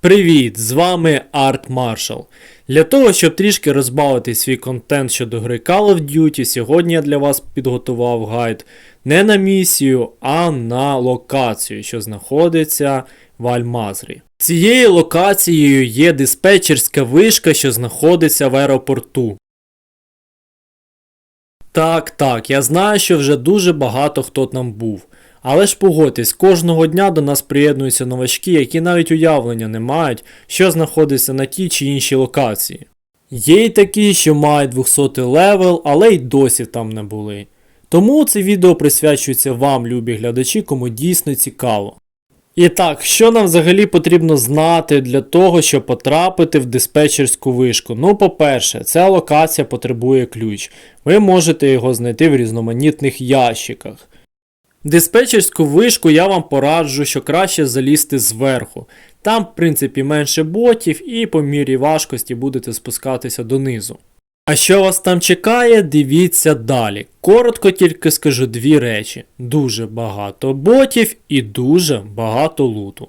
Привіт! З вами Арт Маршал. Для того, щоб трішки розбавити свій контент щодо гри Call of Duty, сьогодні я для вас підготував гайд не на місію, а на локацію, що знаходиться в Альмазрі. Цією локацією є диспетчерська вишка, що знаходиться в аеропорту. Так, так, я знаю, що вже дуже багато хто там був. Але ж погодьтесь, кожного дня до нас приєднуються новачки, які навіть уявлення не мають, що знаходиться на тій чи іншій локації. Є й такі, що мають 200 левел, але й досі там не були. Тому це відео присвячується вам, любі глядачі, кому дійсно цікаво. І так, що нам взагалі потрібно знати для того, щоб потрапити в диспетчерську вишку? Ну, по-перше, ця локація потребує ключ. Ви можете його знайти в різноманітних ящиках. Диспетчерську вишку я вам пораджу, що краще залізти зверху. Там, в принципі, менше ботів і по мірі важкості будете спускатися донизу. А що вас там чекає, дивіться далі. Коротко тільки скажу дві речі: дуже багато ботів і дуже багато луту.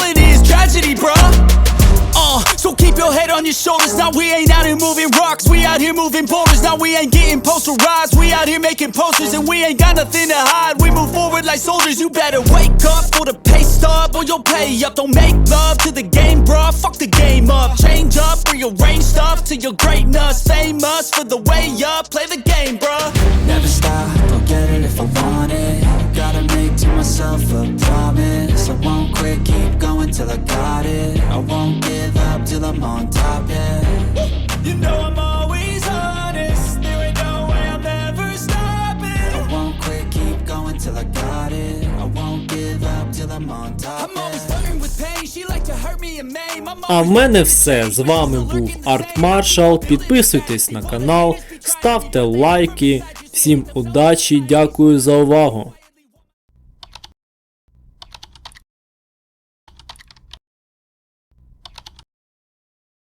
keep your head on your shoulders. Now we ain't out here moving rocks. We out here moving boulders. Now we ain't getting posterized. We out here making posters and we ain't got nothing to hide. We move forward like soldiers. You better wake up for the pay stub or you'll pay up. Don't make love to the game, bruh. Fuck the game up. Change up, rearrange stuff to your greatness. Famous for the way up. Play the game, bruh. Never stop, I'll get it if I want it Gotta make to myself a promise I won't quit, keep going till I got it I won't till I'm on top, yeah You know I'm always honest. There ain't no way I'm ever stopping. I won't quit, keep going till I got it I won't give up till I'm on top, I'm always flirting with pain. She like to hurt me and maim. I'm А в мене все. З вами був Арт Маршал. Підписуйтесь на канал, ставте лайки. Всім удачі, дякую за увагу.